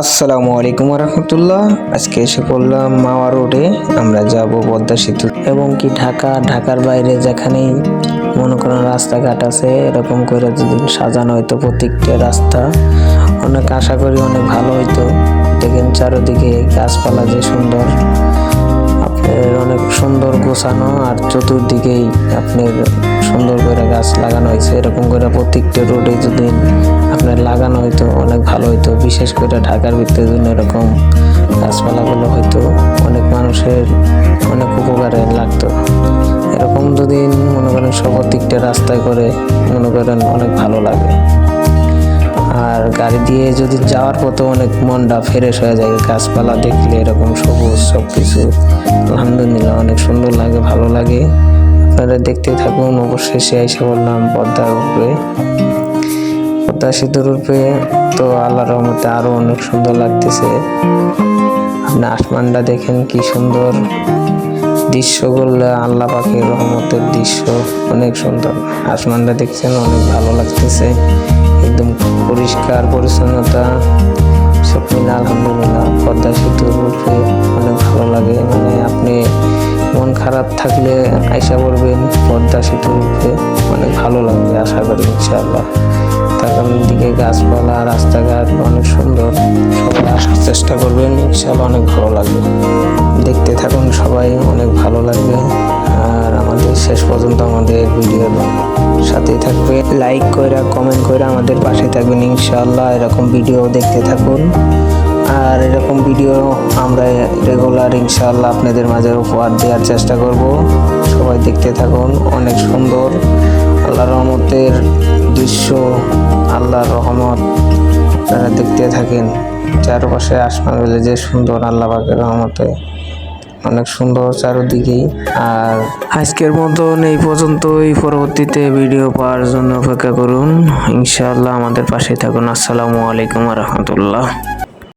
আসসালামু আলাইকুম রহমতুল্লাহ আজকে এসে পড়লাম মাওয়া রোডে। আমরা যাব পদ্মা সেতু। এবং কি ঢাকা, ঢাকার বাইরে যেখানেই মনে করেন রাস্তাঘাট আছে, এরকম করে যদি সাজানো হইতো প্রত্যেকটা রাস্তা। অনেক আশা করি অনেক ভালো হইতো। দেখেন চারোদিকে গাছপালা যে সুন্দর। অনেক সুন্দর গোছানো আর চতুর্দিকেই আপনার সুন্দর করে গাছ লাগানো হয়েছে। এরকম করে প্রত্যেকটা রোডে যদি আপনার লাগানো হইতো অনেক ভালো হইতো। বিশেষ করে ঢাকার ভিতরে জন্য এরকম গাছপালাগুলো হয়তো অনেক মানুষের অনেক উপকারে লাগতো। এরকম যদি মনে করেন সব প্রত্যেকটা রাস্তায় করে মনে করেন অনেক ভালো লাগে। গাড়ি দিয়ে যদি যাওয়ার পথে অনেক মনটা ফ্রেশ হয়ে যায়, গাছপালা দেখলে এরকম সবুজ সব কিছু আলহামদুলিল্লাহ, অনেক সুন্দর লাগে, ভালো লাগে। আপনারা দেখতে থাকুন, অবশেষে এসে বললাম, পদ্মার উপরে পদ্মা সেতুর উপরে তো আল্লাহ রহমতে আরও অনেক সুন্দর লাগতেছে। আপনি আসমানটা দেখেন, কি সুন্দর। দৃশ্যগুলো আল্লাহ পাখির রহমতের দৃশ্য, অনেক সুন্দর। আসমানটা দেখছেন, অনেক ভালো লাগতেছে। পরিষ্কার, পরিচ্ছন্নতা, সব মিলে আলহামদুলিল্লাহ পদ্মা সেতুর রূপে অনেক ভালো লাগে। মানে আপনি মন খারাপ থাকলে আয়সা করবেন পদ্মা সেতুর রূপে অনেক ভালো লাগবে, আশা করি ইনশাআল্লাহ। তার দিকে গাছপালা, রাস্তাঘাট অনেক সুন্দর, সবাই আসার চেষ্টা করবেন, ইনশাআল্লাহ অনেক ভালো লাগবে। দেখতে থাকুন সবাই, অনেক ভালো লাগবে। শেষ পর্যন্ত আমাদের ভিডিওর সাথেই থাকবে লাইক কইরা কমেন্ট কইরা আমাদের পাশে থাকবেন ইনশাআল্লাহ। এরকম ভিডিও দেখতে থাকুন। আর এরকম ভিডিও আমরা রেগুলার ইনশাআল্লাহ আপনাদের মাঝে উপহার দেওয়ার চেষ্টা করব। সবাই দেখতে থাকুন, অনেক সুন্দর। আল্লাহ রহমতের দৃশ্য, আল্লাহর রহমত আপনারা দেখতে থাকেন। চারপাশে আসমান যে সুন্দর আল্লাহ পাকের রহমতে। অনেক সুন্দর চারদিকেই। আর আজকের মতন এই পর্যন্তই। পরবর্তীতে ভিডিও পাওয়ার জন্য অপেক্ষা করুন। ইনশাআল্লাহ আমাদের পাশে থাকুন। আসসালামু আলাইকুম রহমতুল্লাহ।